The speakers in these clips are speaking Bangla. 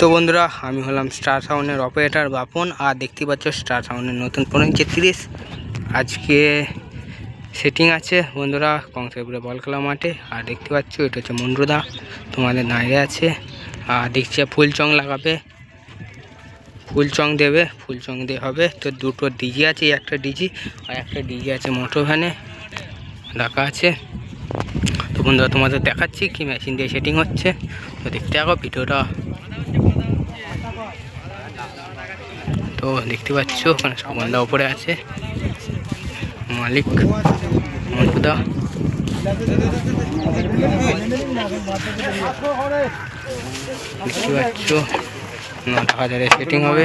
তো বন্ধুরা, আমি হলাম স্টার সাউন্ডের অপারেটার বাপন, আর দেখতে পাচ্ছ স্টার সাউন্ডের নতুন পনেরো তিরিশ আজকে সেটিং আছে বন্ধুরা কংসাইপুরে বল খেলা মাঠে, আর দেখতে পাচ্ছ এটা হচ্ছে মন্ডুদা, তোমাদের দাঁড়িয়ে আছে। আর দেখছি ফুল চং লাগাবে, ফুল চং দেবে, ফুল চং দিয়ে হবে। তো দুটো ডিজি আছে, একটা ডিজি আর একটা ডিজি আছে মোটর ভ্যানে রাখা আছে। তো বন্ধুরা, তোমাদের দেখাচ্ছি কি মেশিন দিয়ে সেটিং হচ্ছে। তো দেখতে থাকো, ভিডিওটা তো দেখতে পাচ্ছ, ওখানে সবন্ধা উপরে আছে। মালিক মন্টুদা দেখতে পাচ্ছ, নটা হাজারে সেটিং হবে।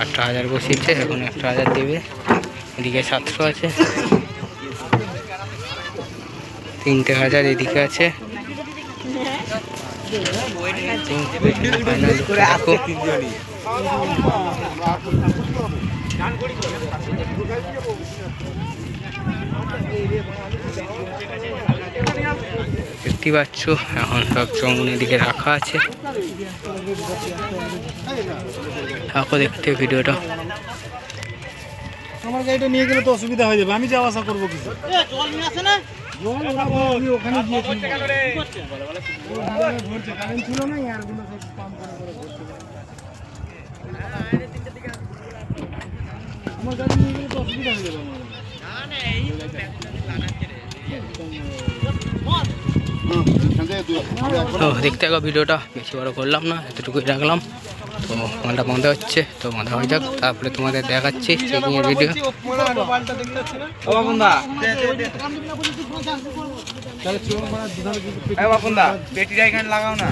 আটটা হাজার বসিয়েছে, এখন একটা হাজার দেবে। এদিকে সাতশো আছে। তিনটে হাজার এদিকে আছে। দেখতে পাচ্ছ এখন সব চঙ্গুনের দিকে রাখা আছে। থাকো দেখতে ভিডিওটা। আমার গাড়িটা নিয়ে গেলে তো অসুবিধা হয়ে যাবে আমি যাওয়া আসা করব কিছু। জল না, আমার গাড়ি নিয়ে গেলে তো অসুবিধা হয়ে যাবে আমার। তো দেখতে থাকো ভিডিওটা বেশি বড় করলাম না, এতটুকুই রাখলাম। তো মালটা বাঁধা হচ্ছে, তো বাঁধা হয়ে যাক। তারপরে তোমাদের দেখাচ্ছি চেকিংয়ের ভিডিও পেটিটা এখানে লাগাও না।